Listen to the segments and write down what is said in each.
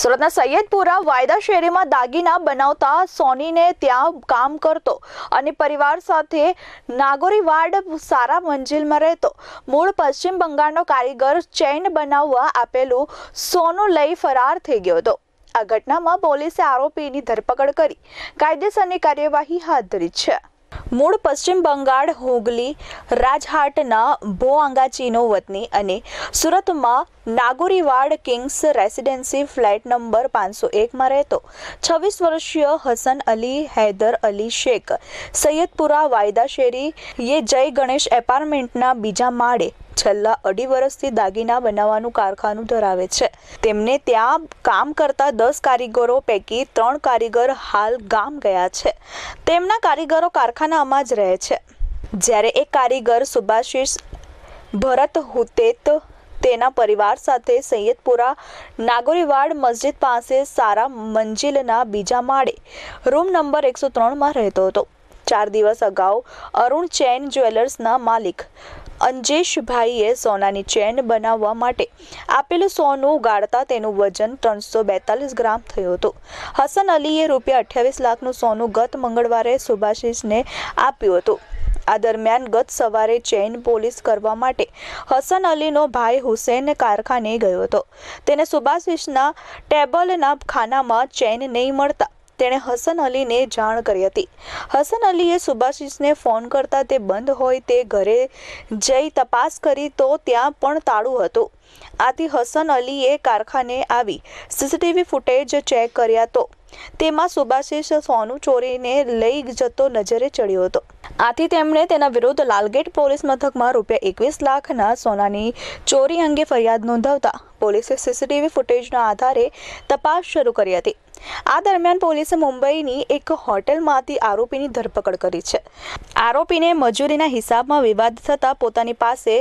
સુરતના સૈયદપુરા વાયદા શેરીમાં દાગીના બનાવતા સોનીને ત્યાં કામ કરતો અને પરિવાર સાથે નાગોરી વાર્ડ સારા મંજિલમાં રહેતો. મૂળ પશ્ચિમ બંગાળનો કારીગર ચેઇન બનાવવા આપેલું સોનું લઈ ફરાર થઈ ગયો હતો. આ ઘટનામાં પોલીસે આરોપીની ધરપકડ કરી. કાયદેસરની કાર્યવાહી હાથ ધરી છે. મૂળ પશ્ચિમ બંગાળ હુગલી રાજહાટના ભોઆંગાચીનો વતની અને સુરતમાં Nagoriwad kings residency flat number પાંચસો એકમાં રહેતો. છવ્વીસ વર્ષીય હસન અલી હૈદર અલી શેખ, સૈયદપુરા વાયદા શેરી યે જય ગણેશ એપાર્ટમેન્ટના બીજા માળે છેલ્લા અઢી વર્ષથી દાગીના બનાવવાનું કારખાનું ધરાવે છે. તેમને ત્યાં કામ કરતા દસ કારીગરો પૈકી ત્રણ કારીગર હાલ ગામ ગયા છે. તેમના કારીગરો કારખાનામાં જ રહે છે. જ્યારે એક કારીગર સુભાશિષ ભરત હુતેત તેના પરિવાર સાથે સૈયદપુરા નાગોરીવાડ મસ્જિદ પાસે સારા મંજિલના બીજા માળે રૂમ નંબર એકસો ત્રણમાં રહેતો હતો. ચાર દિવસ અગાઉ અરુણ ચેન જ્વેલર્સના માલિક અંજેશભાઈએ સોનાની ચેન બનાવવા માટે આપેલું સોનું ગાળતા તેનું વજન ત્રણસો બેતાલીસ ગ્રામ થયું હતું. હસન અલીએ રૂપિયા અઠ્યાવીસ લાખનું સોનું ગત મંગળવારે સુભાષિષને આપ્યું હતું. આ દરમિયાન ગત સવારે ચેઇન પોલીસ કરવા માટે હસન અલીનો ભાઈ હુસેન કારખાને ગયો હતો. તેને સુભાષિષના ટેબલના ખાનામાં ચેઇન નહીં મળતા તેણે હસન અલીને જાણ કરી હતી. હસન અલીએ સુભાષિષને ફોન કરતા તે બંધ હોય તે ઘરે જઈ તપાસ કરી તો ત્યાં પણ તાળું હતું. આથી હસન અલીએ કારખાને આવી સીસીટીવી ફૂટેજ ચેક કર્યા તો તેમાં સુભાશિષ સોનું ચોરીને લઈ જતો નજરે ચડ્યો હતો. આથી તેમણે તેના વિરુદ્ધ લાલગેટ પોલીસ મથકમાં રૂપિયા એકવીસ લાખના સોનાની ચોરી અંગે ફરિયાદ નોંધાવતા પોલીસે સીસીટીવી ફૂટેજના આધારે તપાસ શરૂ કરી હતી. આ દરમિયાન પોલીસે મુંબઈની એક હોટેલમાંથી આરોપીની ધરપકડ કરી છે. આરોપીને મજૂરીના હિસાબમાં વિવાદ થતાં પોતાની પાસે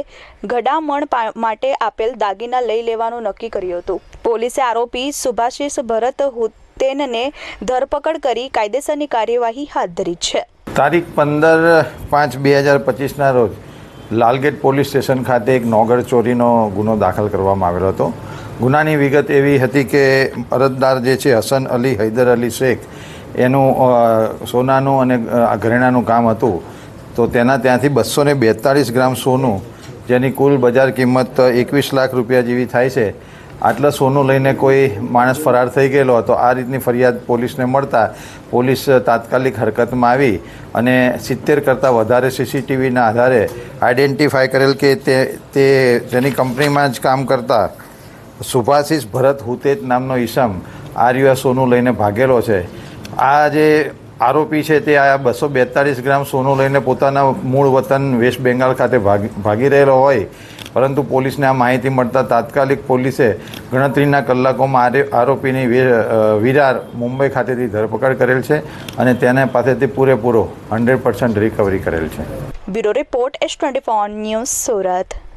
ગડામણ માટે આપેલ દાગીના લઈ લેવાનું નક્કી કર્યું હતું. પોલીસે આરોપી સુભાશિષ ભરત હુતેનને ધરપકડ કરી કાયદેસરની કાર્યવાહી હાથ ધરી છે. તારીખ પંદર પાંચ બે હજાર પચીસના રોજ લાલગેટ પોલીસ સ્ટેશન ખાતે એક નોગર ચોરીનો ગુનો દાખલ કરવામાં આવેલો હતો. ગુનાની વિગત એવી હતી કે અરજદાર જે છે, હસન અલી, હૈદર અલી શેખ, એનું સોનાનું અને ઘરેણાનું કામ હતું. તો તેના ત્યાંથી બસો બેતાળીસ ગ્રામ સોનું જેની કુલ બજાર કિંમત એકવીસ લાખ રૂપિયા જેવી થાય છે. આટલા સોનું લઈને કોઈ માણસ ફરાર થઈ ગયેલો હતો આ રીતની ફરિયાદ પોલીસને મળતા પોલીસ તાત્કાલિક હરકતમાં આવી અને સિત્તેર કરતાં વધારે સીસીટીવીના આધારે આઈડેન્ટિફાય કરેલ કે તે તે જેની કંપનીમાં જ કામ કરતા સુભાશિષ ભરત હુતેજ નામનો ઈસમ આ રહ્યું આ સોનું લઈને ભાગેલો છે. આ જે આરોપી છે તે આ બસો બેતાળીસ ગ્રામ સોનું લઈને પોતાના મૂળ વતન વેસ્ટ બેંગાલ ખાતે ભાગી રહેલો હોય. પરંતુ પોલીસને આ માહિતી મળતા તાત્કાલિક પોલીસે ગણતરીના કલાકોમાં આરે- આરોપીની વિરાર મુંબઈ ખાતેથી ધરપકડ કરેલ છે અને તેના પાસેથી પૂરેપૂરો હંડ્રેડ પર્સન્ટ રિકવરી કરેલ છે. Bureau report S twenty news Surat.